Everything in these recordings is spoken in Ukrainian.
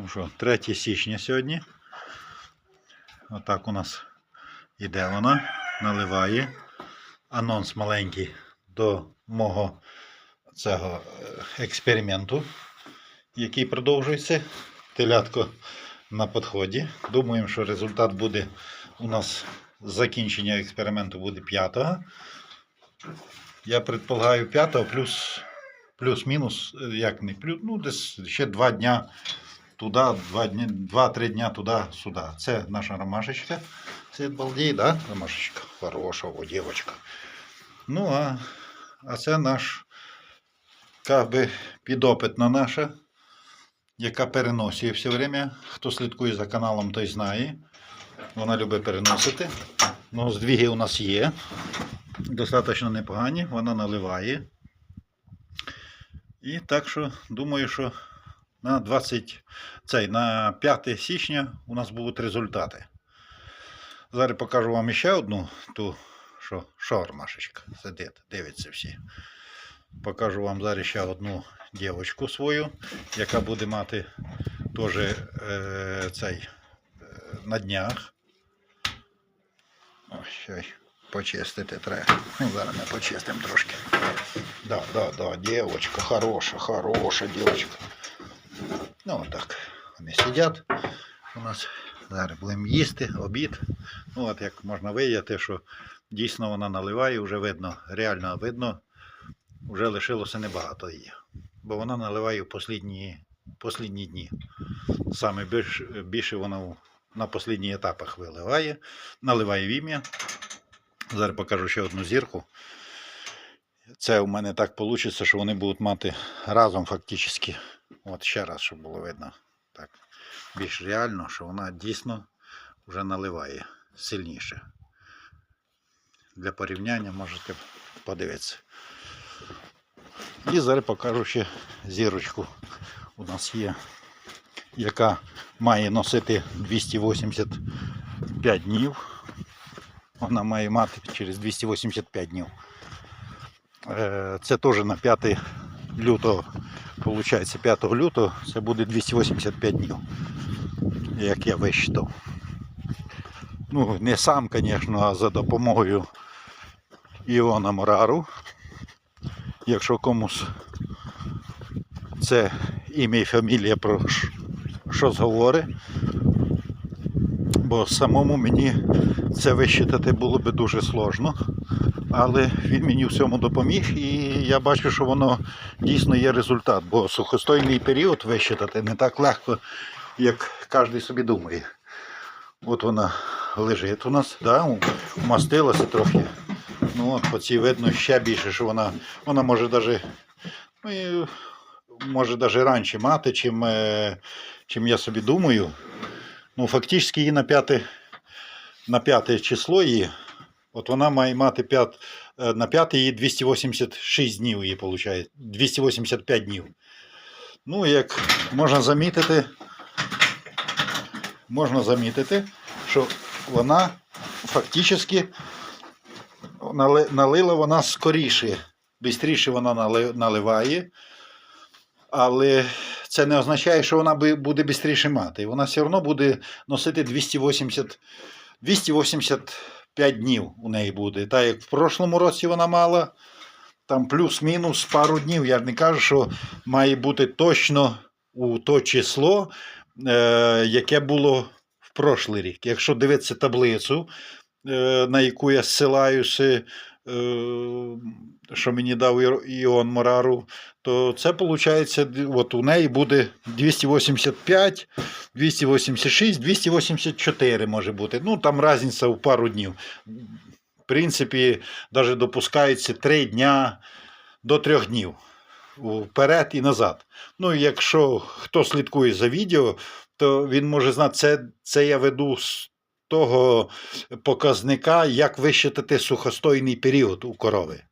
Ну що, 3 січня сьогодні. Отак у нас іде вона, наливає. Анонс маленький до мого цього е, експерименту, який продовжується. Телятко на підході. Думаємо, що результат буде у нас закінчення експерименту буде 5-го. Я предполагаю 5 плюс плюс-мінус, е, як не плюс, ну десь ще 2 дня туди, 2 дні, 2-3 дня туди, сюди. Це наша ромашечка. Це балдій, да? Ромашечка. Хороша, о, дівчинка. Ну, а, а це наш би, підопитна наша, яка переносить все время. Хто слідкує за каналом, той знає. Вона любить переносити. Ну, здвіги у нас є. Достатньо непогані. Вона наливає. І так що думаю, що на 20, цей, на 5 січня у нас будуть результати. Зараз покажу вам ще одну, ту, що шаурмашечка сидить, дивиться всі. Покажу вам зараз ще одну дівчинку свою, яка буде мати теж е, цей е, на днях. Ось ще почистити треба. Ну, зараз ми почистимо трошки. Да, да, да, девочка, хороша, хороша девочка. Ну, так, вони сидять у нас. Зараз будемо їсти, обід. Ну, от як можна виявити, що дійсно вона наливає, вже видно, реально видно, вже лишилося небагато її. Бо вона наливає в послідні, послідні дні. Саме більше, більше вона на послідніх етапах виливає, наливає в ім'я. Зараз покажу ще одну зірку. Це у мене так вийде, що вони будуть мати разом фактично. От ще раз, щоб було видно. Так, більш реально, що вона дійсно вже наливає сильніше. Для порівняння можете подивитися. І зараз покажу ще зірочку. У нас є, яка має носити 285 днів. Вона має мати через 285 днів. Е, Це теж на 5 лютого, виходить, 5 лютого це буде 285 днів, як я висчитав. Ну, не сам, звісно, а за допомогою Іона Морару. Якщо комусь це ім'я і фамілія про щось говорить, бо самому мені це висчитати було би дуже сложно. Але він мені в цьому допоміг, і я бачу, що воно дійсно є результат. Бо сухостойний період висчитати не так легко, як кожен собі думає. От вона лежить у нас, да, вмастилася трохи. Ну, от по цій видно ще більше, що вона, вона може навіть, ну, може навіть раніше мати, чим, е, чим я собі думаю. Ну, фактично її на п'яте число її, от вона має мати 5, е, на п'яте її 286 днів її виходить, 285 днів. Ну, як можна замітити, можна замітити, що вона фактично налила вона скоріше, швидше вона наливає, але це не означає, що вона буде швидше мати. Вона все одно буде носити 280, 285 днів у неї буде. Так як в прошлому році вона мала, там плюс-мінус пару днів. Я не кажу, що має бути точно у то число, е, яке було в прошлий рік. Якщо дивитися таблицю, е, на яку я зсилаюся, що мені дав Іон Морару, то це виходить, от у неї буде 285, 286, 284 може бути. Ну, там різниця в пару днів. В принципі, навіть допускається 3 дня до 3 днів. Вперед і назад. Ну, якщо хто слідкує за відео, то він може знати, це, це я веду того показника, як вищитати сухостойний період у корови.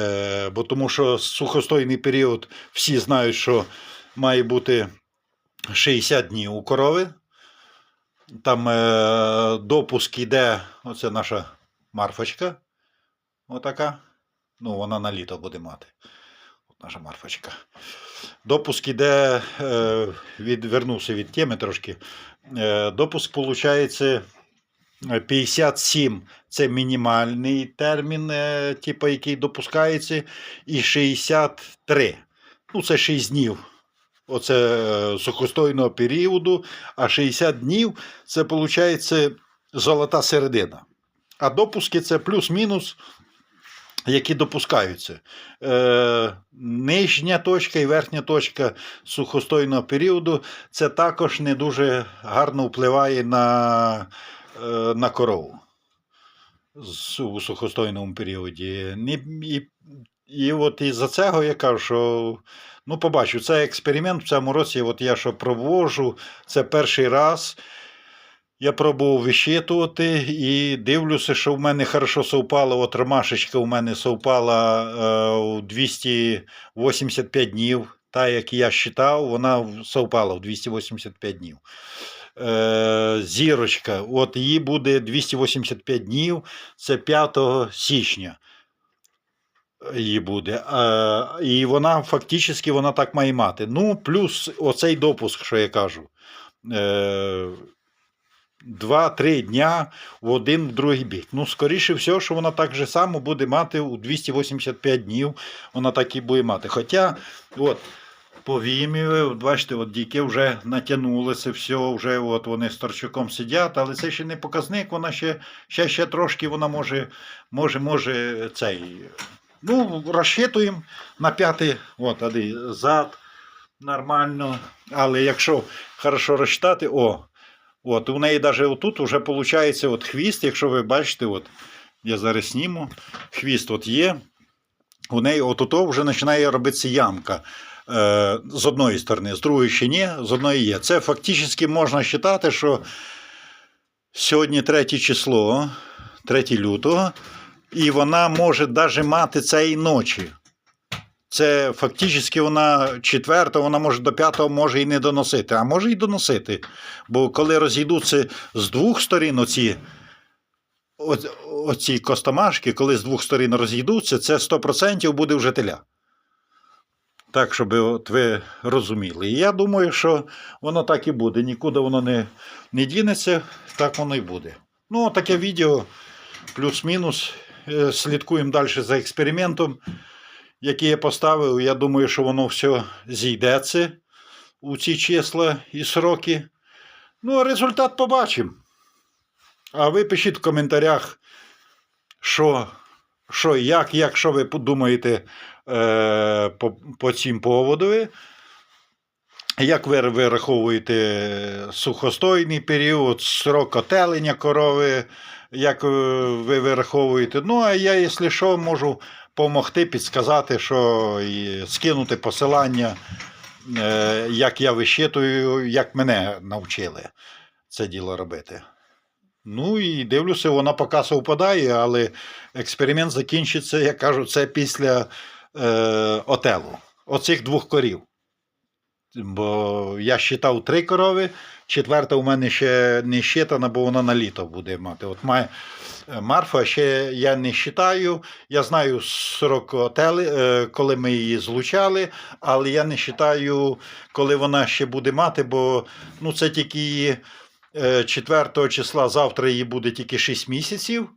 Е, бо тому що сухостойний період всі знають, що має бути 60 днів у корови. Там е, допуск іде, оце наша марфочка. Отака. Ну, вона на літо буде мати. Наша марфочка. Допуск іде, е, від, теми трошки. Е, допуск виходить 57 це мінімальний термін, е, типу, який допускається, і 63. Ну, це 6 днів. Оце е, сухостойного періоду, а 60 днів це виходить золота середина. А допуски це плюс-мінус, які допускаються. Е, нижня точка і верхня точка сухостойного періоду це також не дуже гарно впливає на, е, на корову у сухостойному періоді. І, і от із-за цього я кажу, що ну, побачу, це експеримент в цьому році. От я що провожу, це перший раз. Я пробував вищитувати і дивлюся, що в мене хорошо совпало. От ромашечка у мене совпала е, у 285 днів. Та, як я считав, вона совпала в 285 днів. Е, зірочка, от її буде 285 днів, це 5 січня. Її буде. Е, і вона фактично вона так має мати. Ну, плюс оцей допуск, що я кажу. Е, Два-три дня в один в другий бік. Ну, скоріше всього, що вона так же само буде мати у 285 днів. Вона так і буде мати. Хоча, от, повім'я, от бачите, от діки вже натягнулися, все, вже от вони з торчаком сидять, але це ще не показник, вона ще, ще, ще трошки вона може, може, може цей. Ну, розчитуємо на п'ятий, от, ади, зад нормально. Але якщо хорошо розчитати, о, От, у неї навіть отут вже виходить от хвіст, якщо ви бачите, от, я зараз зніму, хвіст от є. У неї отут вже починає робитися ямка. Е, з одної сторони, з другої ще ні, з одної є. Це фактично можна вважати, що сьогодні 3 число, 3 лютого, і вона може навіть мати цієї ночі. Це фактично вона четверта, вона може до п'ятого може і не доносити, а може і доносити. Бо коли розійдуться з двох сторін оці, оці костомашки, коли з двох сторін розійдуться, це 100% буде вже теля. Так, щоб от ви розуміли. І я думаю, що воно так і буде. Нікуди воно не, не дінеться, так воно і буде. Ну, таке відео плюс-мінус. Е, Слідкуємо далі за експериментом які я поставив, я думаю, що воно все зійдеться у ці числа і сроки. Ну, а результат побачимо. А ви пишіть в коментарях, що, що як, як що ви думаєте е, по, по цим поводу. Як ви вираховуєте сухостойний період, срок отелення корови, як е, ви вираховуєте. Ну, а я, якщо що, можу допомогти, підсказати, що і скинути посилання, е, як я вищитую, як мене навчили це діло робити. Ну і дивлюся, вона поки совпадає, але експеримент закінчиться, як кажу, це після е, отелу. Оцих двох корів. Бо я считав три корови, четверта у мене ще не щитана, бо вона на літо буде мати. От має Марфа ще я не вважаю. Я знаю срок отели, е, коли ми її злучали, але я не вважаю, коли вона ще буде мати, бо ну, це тільки її, е, 4 числа, завтра їй буде тільки 6 місяців.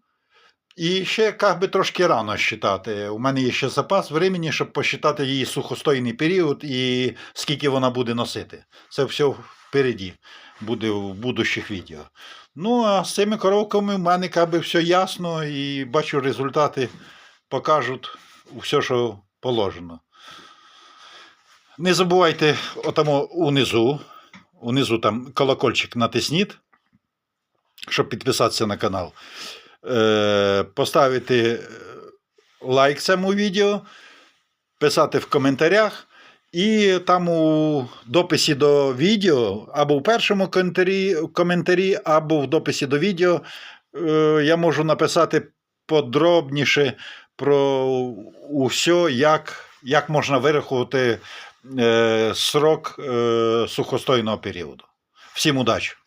І ще як би трошки рано вважати. У мене є ще запас времени, щоб посчитати її сухостойний період і скільки вона буде носити. Це все впереді буде в будущих відео. Ну, а з цими коровками в мене би все ясно і бачу результати покажуть все, що положено. Не забувайте отамо унизу. Унизу там колокольчик натисніть, щоб підписатися на канал. Е, поставити е, лайк цьому відео, писати в коментарях. І там у дописі до відео, або в першому коментарі, коментарі, або в дописі до відео е, я можу написати подробніше про усе, як, як можна вирахувати е, срок е, сухостойного періоду. Всім удачі!